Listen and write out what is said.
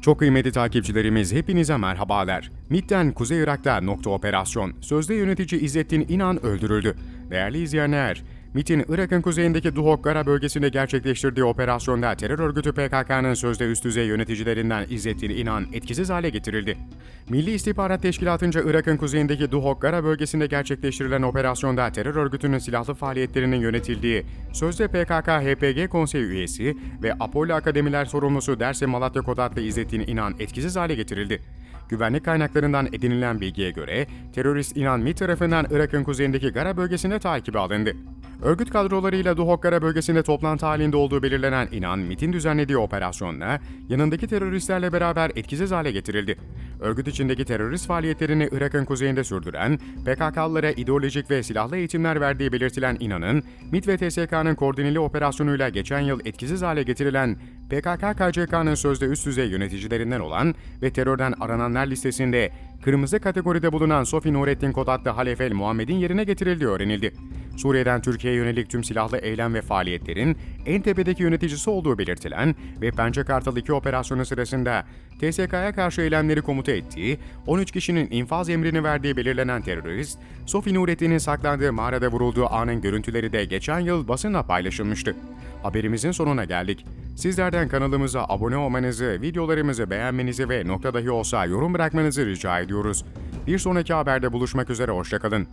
Çok kıymetli takipçilerimiz hepinize merhabalar. MİT'ten Kuzey Irak'ta nokta operasyon. Sözde yönetici İzzettin İnan öldürüldü. Değerli izleyenler, MİT'in Irak'ın kuzeyindeki Duhok Gara bölgesinde gerçekleştirdiği operasyonda terör örgütü PKK'nın sözde üst düzey yöneticilerinden İzzettin İnan etkisiz hale getirildi. Milli İstihbarat Teşkilatı'nca Irak'ın kuzeyindeki Duhok Gara bölgesinde gerçekleştirilen operasyonda terör örgütünün silahlı faaliyetlerinin yönetildiği sözde PKK-HPG konseyi üyesi ve Apollo Akademiler sorumlusu Dersim Malatya Kod adlı İzzettin İnan etkisiz hale getirildi. Güvenlik kaynaklarından edinilen bilgiye göre terörist İnan MİT tarafından Irak'ın kuzeyindeki Gara bölgesinde takibe alındı. Örgüt kadrolarıyla Duhok Gara bölgesinde toplantı halinde olduğu belirlenen İnan, MİT'in düzenlediği operasyonla yanındaki teröristlerle beraber etkisiz hale getirildi. Örgüt içindeki terörist faaliyetlerini Irak'ın kuzeyinde sürdüren, PKK'lılara ideolojik ve silahlı eğitimler verdiği belirtilen İnan'ın, MİT ve TSK'nın koordineli operasyonuyla geçen yıl etkisiz hale getirilen PKK-KCK'nın sözde üst düzey yöneticilerinden olan ve terörden arananlar listesinde kırmızı kategoride bulunan Sofi Nurettin Kod adlı Halefel Muhammed'in yerine getirildiği öğrenildi. Suriye'den Türkiye'ye yönelik tüm silahlı eylem ve faaliyetlerin en tepedeki yöneticisi olduğu belirtilen ve Pençe Kartal 2 operasyonu sırasında TSK'ya karşı eylemleri komuta ettiği, 13 kişinin infaz emrini verdiği belirlenen terörist, Sofi Nurettin'in saklandığı mağarada vurulduğu anın görüntüleri de geçen yıl basınla paylaşılmıştı. Haberimizin sonuna geldik. Sizlerden kanalımıza abone olmanızı, videolarımızı beğenmenizi ve nokta dahi olsa yorum bırakmanızı rica ediyoruz. Bir sonraki haberde buluşmak üzere, hoşçakalın.